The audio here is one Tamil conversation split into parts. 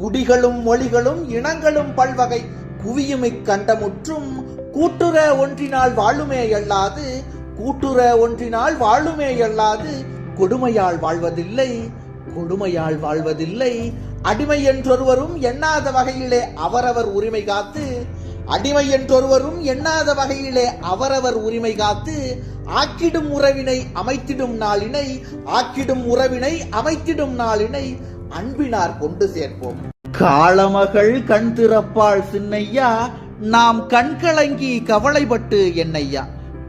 குடிகளும் மொழிகளும் இனங்களும் பல்வகை குவியும் கண்டமுற்றும் கூட்டுற ஒன்றினால் வாழுமே அல்லாது கூட்டுற ஒன்றினால் வாழுமே அல்லாது கொடுமையால் வாழ்வதில்லை கொடுமையால் வாழ்வதில்லை. அடிமை என்றொருவரும் எண்ணாத வகையிலே அவரவர் உரிமை காத்து அடிமை என்றொருவரும் எண்ணாத வகையிலே அவரவர் உரிமை காத்து ஆக்கிடும் உறவினை அமைத்திடும் நாளினை ஆக்கிடும் உறவினை அமைத்திடும் நாளினை அன்பினார் கொண்டு சேர்ப்போம். காளமகள் கண் திறப்பாள் சின்னையா நாம் கண் கலங்கி கவலைப்பட்டு என்னையா?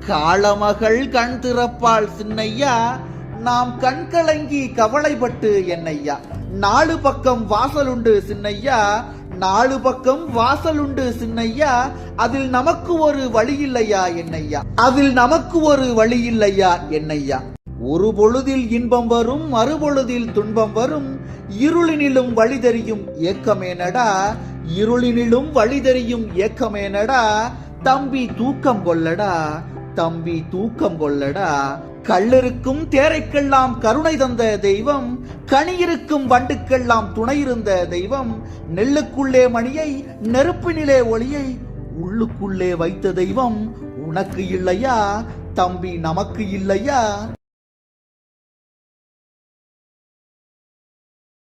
காளமகள் கண் திறப்பாள் சின்னையா நாம் கண் கலங்கி கவலைப்பட்டு என்னையா? நாலு பக்கம் வாசலுண்டு சின்னையா நாலு பக்கம் வாசலுண்டு சின்னையா அதில் நமக்கு ஒரு வழி இல்லையா என்னையா? அதில் நமக்கு ஒரு வழி இல்லையா என்னையா? ஒரு பொழுதில் இன்பம் வரும் மறுபொழுதில் துன்பம் வரும். இருளினிலும் வழி தெரியும் ஏக்கமேனடா இருளினிலும் வழி தெரியும் ஏக்கமேனடா தம்பி தூக்கம் கொள்ளடா தம்பி தூக்கம் கொள்ளடா. கள்ளிருக்கும் தேரைக்கெல்லாம் கருணை தந்த தெய்வம் கனியிருக்கும் வண்டுக்கெல்லாம் துணை இருந்த தெய்வம். நெல்லுக்குள்ளே மணியை நெருப்பினிலே ஒளியை உள்ளுக்குள்ளே வைத்த தெய்வம் உனக்கு இல்லையா? தம்பி நமக்கு இல்லையா?